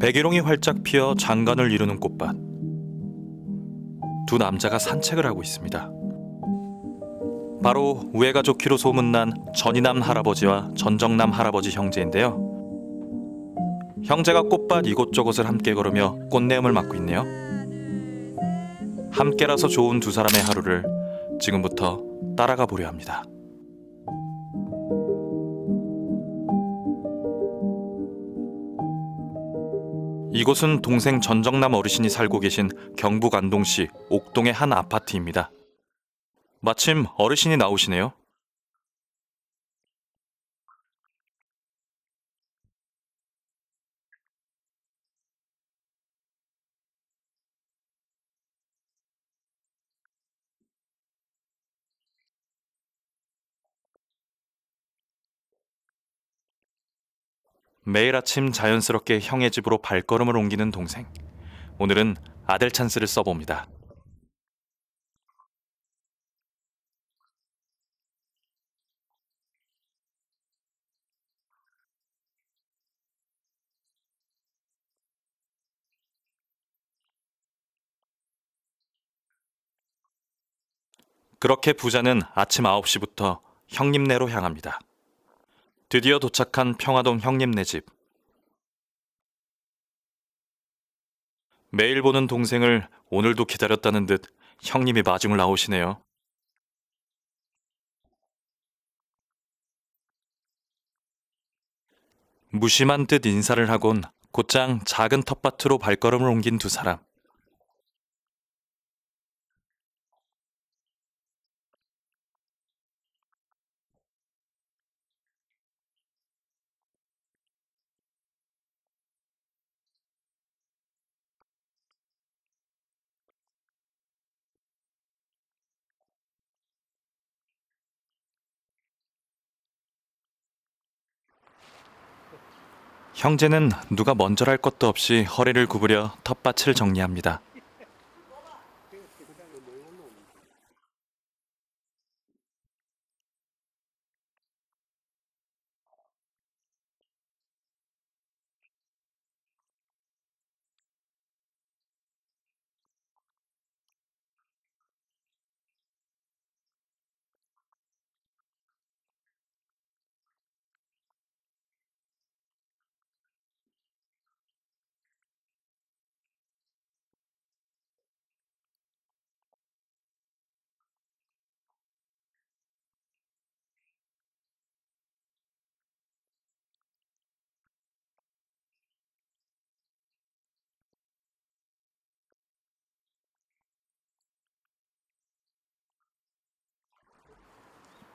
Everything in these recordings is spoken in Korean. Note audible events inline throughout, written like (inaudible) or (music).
백일홍이 활짝 피어 장관을 이루는 꽃밭. 두 남자가 산책을 하고 있습니다. 바로 우애가 좋기로 소문난 전이남 할아버지와 전정남 할아버지 형제인데요. 형제가 꽃밭 이곳저곳을 함께 걸으며 꽃내음을 맡고 있네요. 함께라서 좋은 두 사람의 하루를 지금부터 따라가 보려 합니다. 이곳은 동생 전정남 어르신이 살고 계신 경북 안동시 옥동의 한 아파트입니다. 마침 어르신이 나오시네요. 매일 아침 자연스럽게 형의 집으로 발걸음을 옮기는 동생. 오늘은 아들 찬스를 써봅니다. 그렇게 부자는 아침 9시부터 형님네로 향합니다. 드디어 도착한 평화동 형님네 집. 매일 보는 동생을 오늘도 기다렸다는 듯 형님이 마중을 나오시네요. 무심한 듯 인사를 하곤 곧장 작은 텃밭으로 발걸음을 옮긴 두 사람. 형제는 누가 먼저랄 것도 없이 허리를 구부려 텃밭을 정리합니다.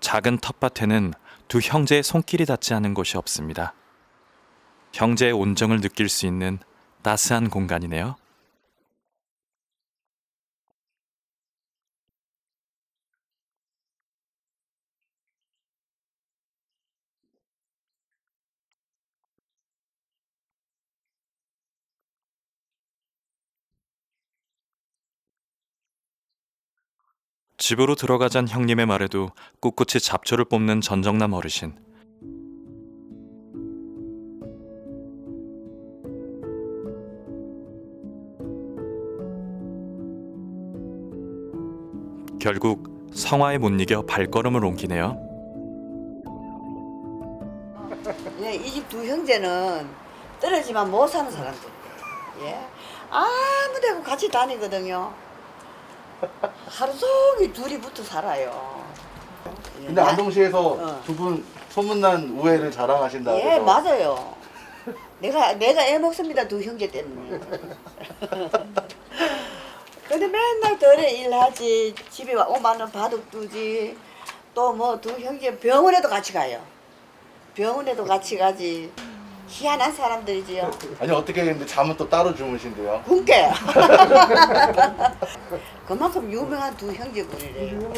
작은 텃밭에는 두 형제의 손길이 닿지 않은 곳이 없습니다. 형제의 온정을 느낄 수 있는 따스한 공간이네요. 집으로 들어가잔 형님의 말에도 꿋꿋이 잡초를 뽑는 전정남 어르신. 결국 성화에 못 이겨 발걸음을 옮기네요. 예, 이집 두 형제는 떨어지만 못 사는 사람들. 예. 아무 데고 같이 다니거든요. 하루 종일 둘이 붙어 살아요. 예, 근데 나- 안동시에서 어. 두 분 소문난 우애를 자랑하신다. 예, 맞아요. 내가 내가 애 먹습니다 두 형제 때문에. (laughs) 근데 맨날 덜에 일하지 집에 와 5만 원 바둑 두지 또 뭐 두 형제 병원에도 같이 가요. 병원에도 같이 가지. 희한한 사람들이지요. 아니 어떻게 근데 잠은 또 따로 주무신대요. 군께 (laughs) 그만큼 유명한 두 형제분이래요.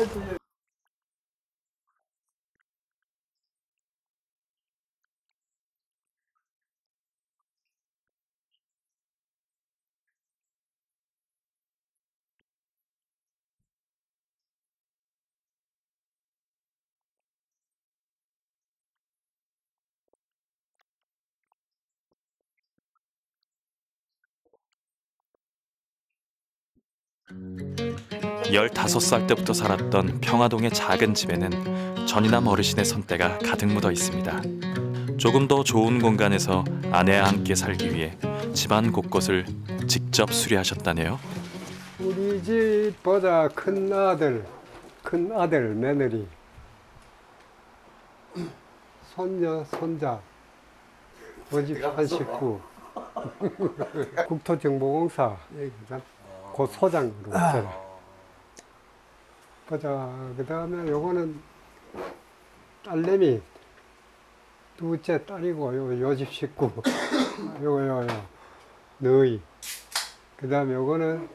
열다섯 살 때부터 살았던 평화동의 작은 집에는 전이남 어르신의 손때가 가득 묻어 있습니다. 조금 더 좋은 공간에서 아내와 함께 살기 위해 집안 곳곳을 직접 수리하셨다네요. 우리 집보다 큰 아들, 큰 아들, 며느리, 손녀, 손자, 우리 집한 식구, 국토정보공사, 그 소장으로 있잖아. 보자, 그 다음에 요거는 딸내미, 둘째 딸이고, 요, 요집 식구, (laughs) 요거, 요, 요, 너희. 그 다음에 요거는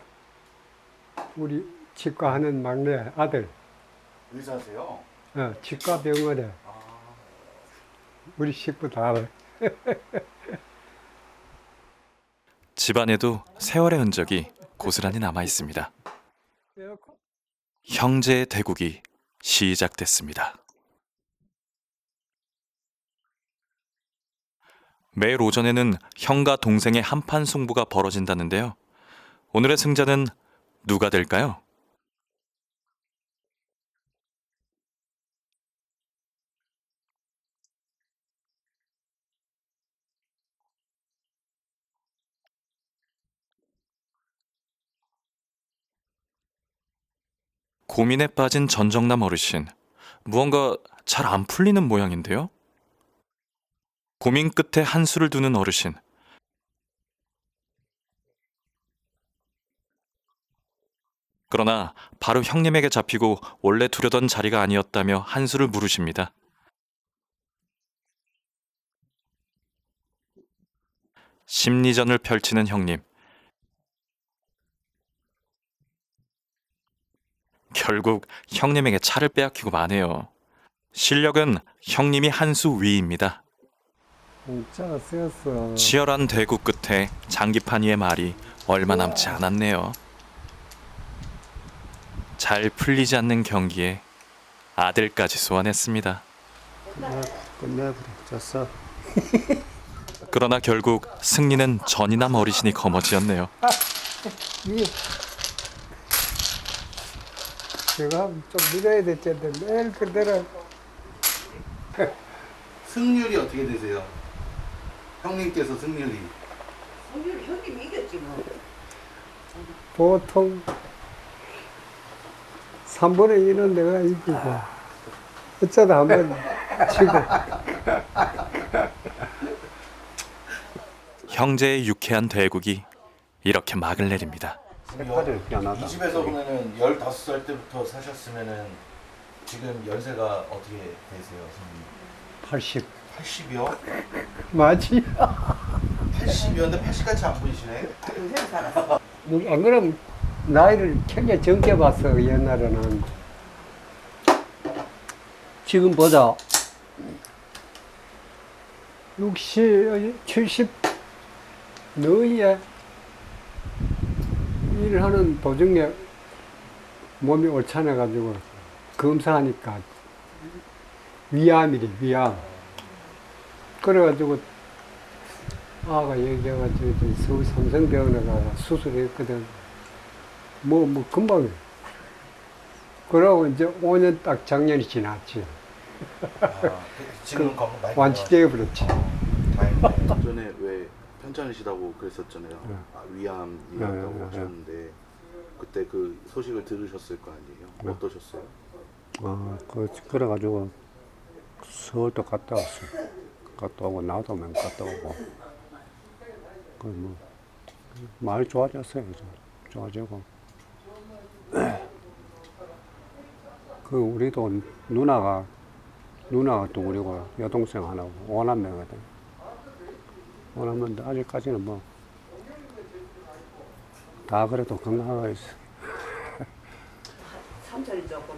우리 치과 하는 막내 아들, 의사세요? 어, 치과 병원에 우리 식구 다 알아. (laughs) 집안에도 세월의 흔적이 고스란히 남아 있습니다. 형제의 대국이 시작됐습니다. 매일 오전에는 형과 동생의 한판 승부가 벌어진다는데요. 오늘의 승자는 누가 될까요? 고민에 빠진 전정남 어르신. 무언가 잘 안 풀리는 모양인데요? 고민 끝에 한수를 두는 어르신. 그러나 바로 형님에게 잡히고 원래 두려던 자리가 아니었다며 한수를 물으십니다. 심리전을 펼치는 형님. 결국 형님에게 차를 빼앗기고 마네요. 실력은 형님이 한 수 위입니다. 진짜 쓰였어. 치열한 대구 끝에 장기판 위의 말이 얼마 남지 않았네요. 잘 풀리지 않는 경기에 아들까지 소환했습니다. 끝내버려. 졌어. 그러나 결국 승리는 전이남 어르신이 거머쥐었네요. 이 제가 좀 믿어야 될 텐데 매일 그대로 승률이 어떻게 되세요? 형님께서 승률이 성률이 형님이 이겼지 뭐. 보통 3분의 1은 내가 이기고 어쩌다 한번 지고 형제의 유쾌한 대국이 이렇게 막을 내립니다. 색깔이 희한하다. 이 집에서 보면은 15살 때부터 사셨으면은 지금 연세가 어떻게 되세요, 선생님? 80 80이요? (laughs) 맞지? 80이었는데 80까지 안 보이시네? 평생 살았어. 안 그럼 나이를 굉장히 적게 봤어 옛날에는 지금 보자 60, 70 너희에 일하는 도중에 몸이 옳찬해가지고 검사하니까 위암이래 위암 그래가지고 아가 얘기해가지고 서울 삼성병원에 가서 수술했거든. 뭐, 뭐, 금방. 그러고 이제 5년 딱 작년이 지났지. 아, 그- 지금 많이 완치되어 버렸지. 전에 왜 편찮으시다고 그랬었잖아요. 네. 아, 위암이라고 네, 네, 네. 하셨는데 그때 그 소식을 들으셨을 거 아니에요? 네. 어떠셨어요? 아, 그, 그래가지고 서울도 갔다 왔어. 갔다 오고, 나도 면 갔다 오고. 그 뭐, 많이 좋아졌어요. 이제. 좋아지고. (clears throat) 그, 우리도 누나가, 누나가 또 우리고 여동생 하나고, 오남매거든. 오남매인데 아직까지는 뭐, 다 그래도 건강하고 있어. (laughs) 삼촌이 조금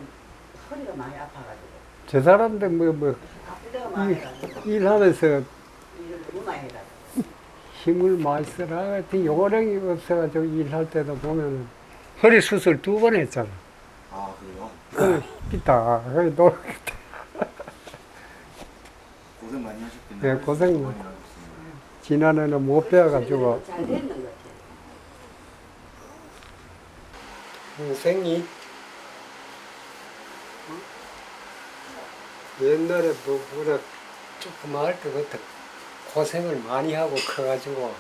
허리가 많이 아파가지고 저 사람들 뭐, 뭐, 때가 많아가지고 일하면서 일을 너무 많이 해가지고 힘을 많이 쓰라. 하여튼 요령이 없어가지고 일할 때도 보면은 허리 수술 두 번 했잖아. 아 그래요? 그 있다. 그 노, 고생 많이 하셨겠네요. 네, 고생 많이. 많이 하셨습니다. 지난해는 못 배워가지고 잘 됐는 것 같아. 동생이 옛날에 뭐보다 조금 할 때부터 고생을 많이 하고 커가지고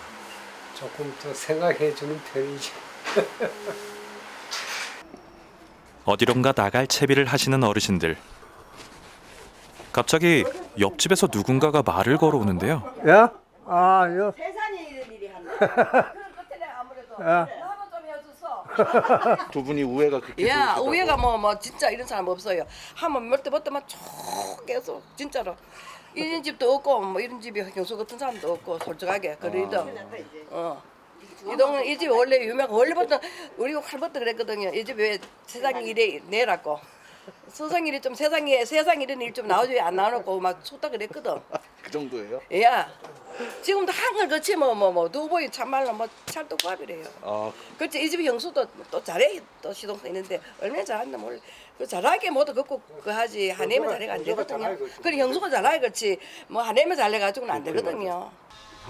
조금 더 생각해 주는 편이죠. (laughs) 어디론가 나갈 채비를 하시는 어르신들. 갑자기 옆집에서 누군가가 말을 걸어오는데요. 야? 아, 요. 세상에 이런 일이 한다. (laughs) 그런 끝에 아무래도 야. 나만 좀 해줬어. (laughs) 두 분이 우애가 그렇게 야 좋으시다고. 우애가 뭐 뭐 진짜 이런 사람 없어요. 몇 대만 쭉 계속 진짜로 이런 집도 없고 뭐 이런 집이 경수 같은 사람도 없고 솔직하게 그래도 어. 이 동네 이 집이 원래 유명 원래부터 우리 할부터 그랬거든요. 이 집이 왜 세상 일에 내라고 세상 일이 좀 세상에 세상 이런 일좀 나오지 안 나오고 막 속다 그랬거든. 그 정도예요? 야 지금도 한글 그치 뭐 뭐뭐 두보이 참말로 뭐 찰떡밥이래요. 아 그렇지. 이집 형수도 또 잘해. 또 시동생 있는데 얼마나 잘한다 몰라. 그 잘하게 모두 긋고 그 하지. 하내면 잘해가 안 되거든요. 그래 형수가 잘하게 그렇지. 뭐 하내면 잘해가지고는 안 되거든요.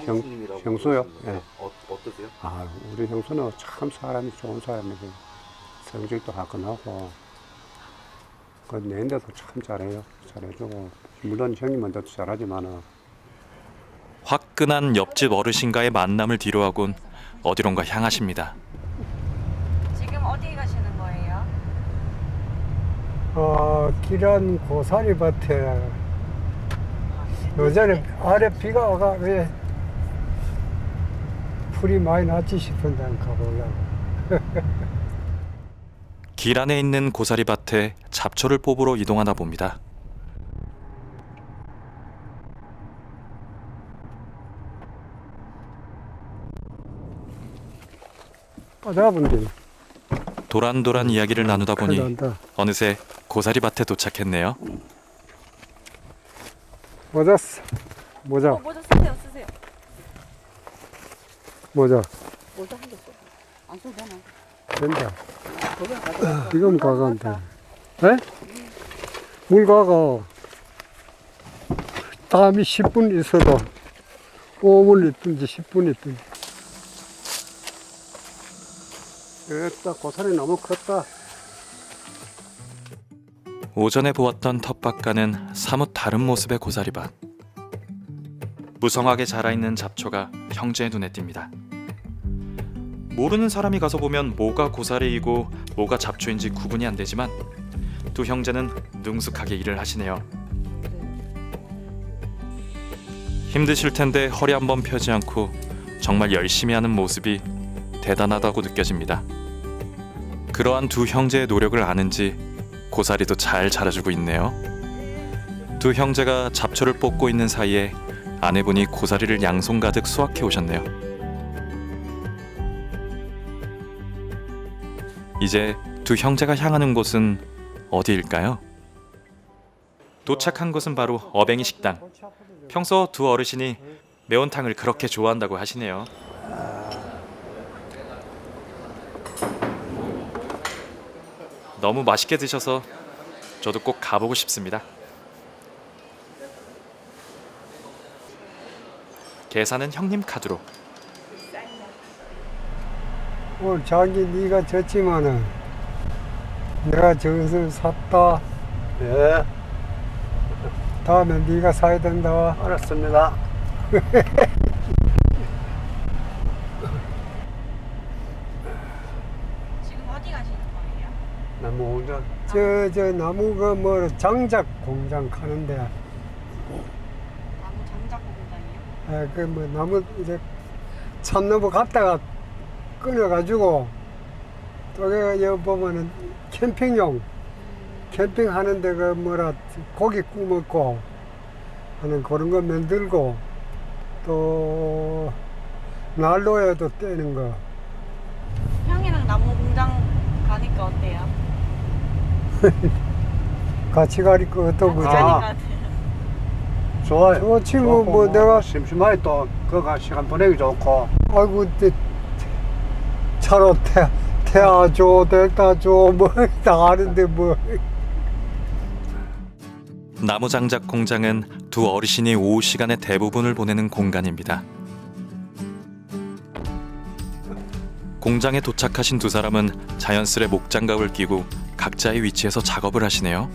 형수님이라고 형수요? 그러는데 예. 어, 어떠세요? 아, 우리 형수는 참 사람이 좋은 사람이고 성질도 화끈하고 그 내인데도 참 잘해요. 잘해주고. 물론 형이 먼저 잘하지만은 화끈한 옆집 어르신과의 만남을 뒤로하곤 어디론가 향하십니다. 지금 어디 가시는 거예요? 어, 길한 고사리 밭에 요전에 아래 비가 와가 왜 풀이 많이 났지 싶은데 한번 가보려고. (laughs) 길 안에 있는 고사리 밭에 잡초를 뽑으러 이동하나 봅니다. 빠져본데 도란도란 이야기를 나누다 보니. 어느새 고사리 밭에 도착했네요. 모자 쓰- 모자 어, 모자 쓰세요, 쓰세요. 모자 뭐도 한 줬어. 안 써도 되나? 된다. 그걸 가져가. 에? 물 가가. 다음이 10분 있어도 5분 있든지 10분 있든지. 됐다. 고사리 너무 컸다. 오전에 보았던 텃밭과는 사뭇 다른 모습의 고사리밭. 무성하게 자라있는 잡초가 형제의 눈에 띕니다. 모르는 사람이 가서 보면 뭐가 고사리이고 뭐가 잡초인지 구분이 안 되지만 두 형제는 능숙하게 일을 하시네요. 힘드실 텐데 허리 한번 펴지 않고 정말 열심히 하는 모습이 대단하다고 느껴집니다. 그러한 두 형제의 노력을 아는지 고사리도 잘 자라주고 있네요. 두 형제가 잡초를 뽑고 있는 사이에 아내분이 고사리를 양손 가득 수확해 오셨네요. 이제 두 형제가 향하는 곳은 어디일까요? 도착한 곳은 바로 어뱅이 식당. 평소 두 어르신이 매운탕을 그렇게 좋아한다고 하시네요. 너무 맛있게 드셔서 저도 꼭 가보고 싶습니다. 계산은 형님 카드로. 오늘 자기 네가 졌지만은 내가 저것을 샀다. 예, 다음에 네가 사야 된다. 알았습니다. (laughs) 지금 어디 가시는 거예요? 나무 운전 저, 저 나무가 뭐 장작 공장 가는데. 나무 장작 공장이요? 그 뭐 나무 이제 참나무 갖다가 끊어가지고 또게 여기 보면은 캠핑용 캠핑 하는데 그 뭐라 고기 구먹고 하는 그런 거 만들고 또 난로에도 떼는 거 형이랑 나무 공장 가니까 어때요? (laughs) 같이 가니까 어떤 거죠? 가니까 좋아요. 좋지 뭐, 뭐 내가 심심하게 또 그가 시간 보내기 좋고 아이고 때 차로 태 태아줘 델타줘 뭐다 (laughs) 하는데 뭐 나무 장작 공장은 두 어르신이 오후 시간의 대부분을 보내는 공간입니다. 공장에 도착하신 두 사람은 자연스레 목장갑을 끼고 각자의 위치에서 작업을 하시네요.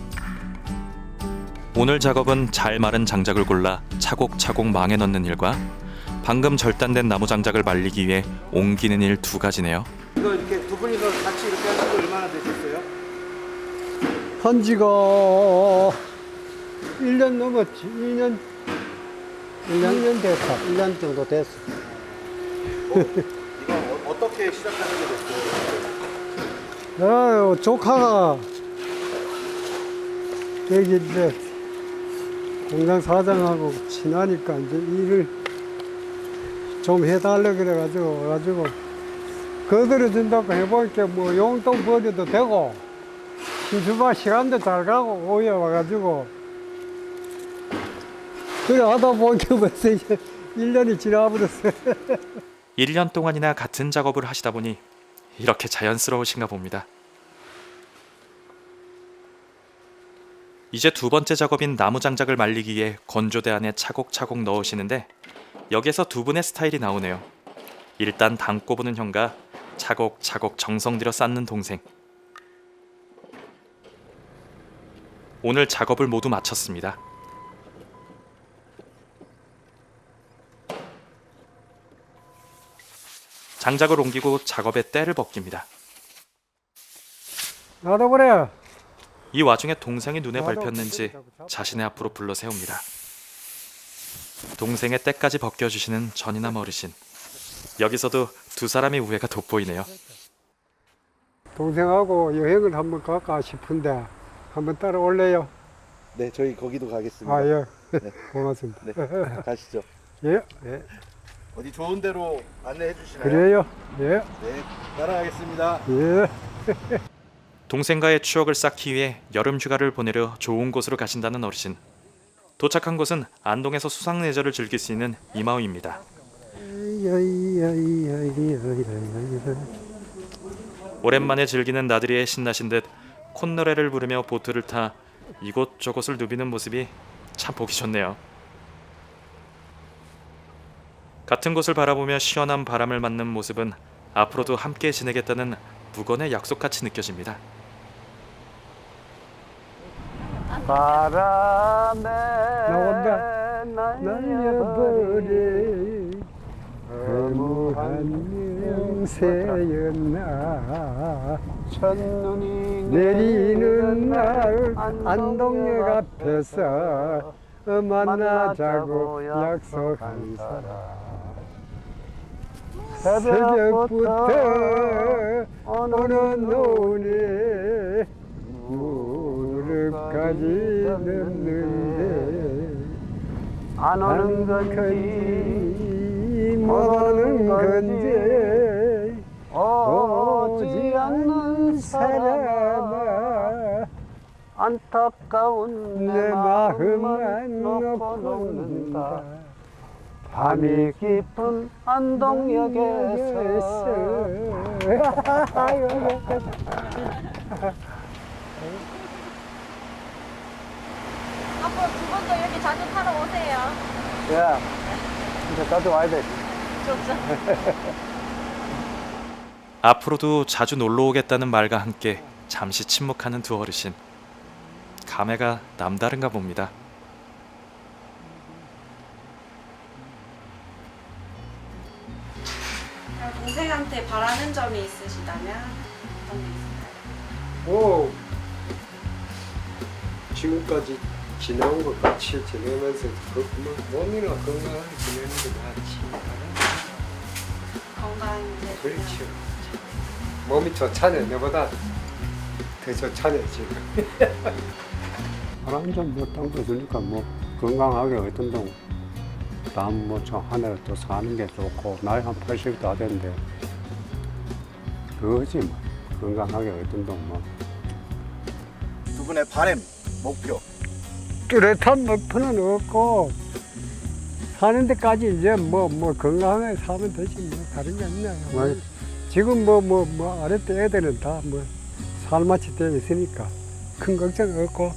오늘 작업은 잘 마른 장작을 골라 차곡차곡 망에 넣는 일과 방금 절단된 나무 장작을 말리기 위해 옮기는 일 두 가지네요. 이거 이렇게 두 분이서 같이 이렇게 하신 지 얼마나 되셨어요? 한 지가 1년 넘었지. 2년 1년, 1년 됐다. 1년 정도 됐어. (laughs) 이거 어, 어떻게 시작하게 됐어요? 아유, 조카가 여기 이제 공장 사장하고 친하니까 이제 일을 좀 해달라 그래가지고 와가지고 거들어 준다고 해보니까 뭐 용돈 벌어도 되고. 주말 시간도 잘 가고 오해 와가지고. 그래 하다 보니까 벌써 이제 1년이 지나버렸어요. (laughs) 1년 동안이나 같은 작업을 하시다 보니 이렇게 자연스러우신가 봅니다. 이제 두 번째 작업인 나무 장작을 말리기 위해 건조대 안에 차곡차곡 넣으시는데 여기서 두 분의 스타일이 나오네요. 일단 담고 보는 형과 차곡차곡 정성 들여 쌓는 동생. 오늘 작업을 모두 마쳤습니다. 장작을 옮기고 작업의 때를 벗깁니다. 나도 그래. 이 와중에 동생이 눈에 밟혔는지 자신의 앞으로 불러 세웁니다. 동생의 때까지 벗겨주시는 전이남 어르신. 여기서도 두 사람의 우애가 돋보이네요. 동생하고 여행을 한번 갈까 싶은데 한번 따라올래요? 네, 저희 거기도 가겠습니다. 아 예. (laughs) 고맙습니다. 네, 가시죠. (laughs) 예. 예. 어디 좋은 데로 안내해 주시나요? 그래요. 예. 네, 따라가겠습니다. 예. (laughs) 동생과의 추억을 쌓기 위해 여름 휴가를 보내려 좋은 곳으로 가신다는 어르신. 도착한 곳은 안동에서 수상레저를 즐길 수 있는 이마을입니다. 오랜만에 즐기는 나들이에 신나신 듯 콧노래를 부르며 보트를 타 이곳저곳을 누비는 모습이 참 보기 좋네요. 같은 곳을 바라보며 시원한 바람을 맞는 모습은 앞으로도 함께 지내겠다는 무건의 약속같이 느껴집니다. 나온다. 날려버린 허무한 명세였나 첫눈이 내리는 날 안동역 앞에서 만나자고 약속한 사람 새벽부터 오는 노을에 무릎까지 늦는데 안 오는 건지 못 오는 건지 오지 않는 사람아 안타까운 내 마음만 놓고 녹는다 밤이 깊은 안동역에서 앞으로 두번더 이렇게 자주 타러 오세요. 야 이제 자주 와야 돼 (laughs) 앞으로도 자주 놀러 오겠다는 말과 함께 잠시 침묵하는 두 어르신. 감회가 남다른가 봅니다. 바라는 점이 있으시다면 어떤 게 있을까요? 오 지금까지 지내온 것 같이 지내면서 그, 뭐, 몸이나 건강하게 지내는 게 낫지 건강 이제 그렇죠. 몸이 좋잖아요 내보다 더 좋잖아요 지금. 한잔 뭐땅 거으니까 뭐 건강하게 어떤 동 다음 뭐저 하늘 또 사는 게 좋고 나이 한 80도 다 됐는데 그거지 뭐 건강하게 어떤 동뭐 두 분의 바램, 목표. 뚜렷한 목표는 없고 사는 데까지 이제 뭐 뭐 건강하게 살면 되지 뭐 다른 게 없나요? 뭐 지금 뭐 뭐 뭐 아랫대 애들은 다 뭐 살맛이 되어 있으니까 큰 걱정 없고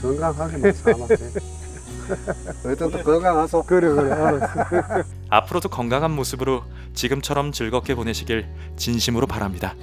건강하게만 살면 돼. 어떤 또 건강하소. 그래 그래 알았어. (laughs) 앞으로도 건강한 모습으로 지금처럼 즐겁게 보내시길 진심으로 바랍니다.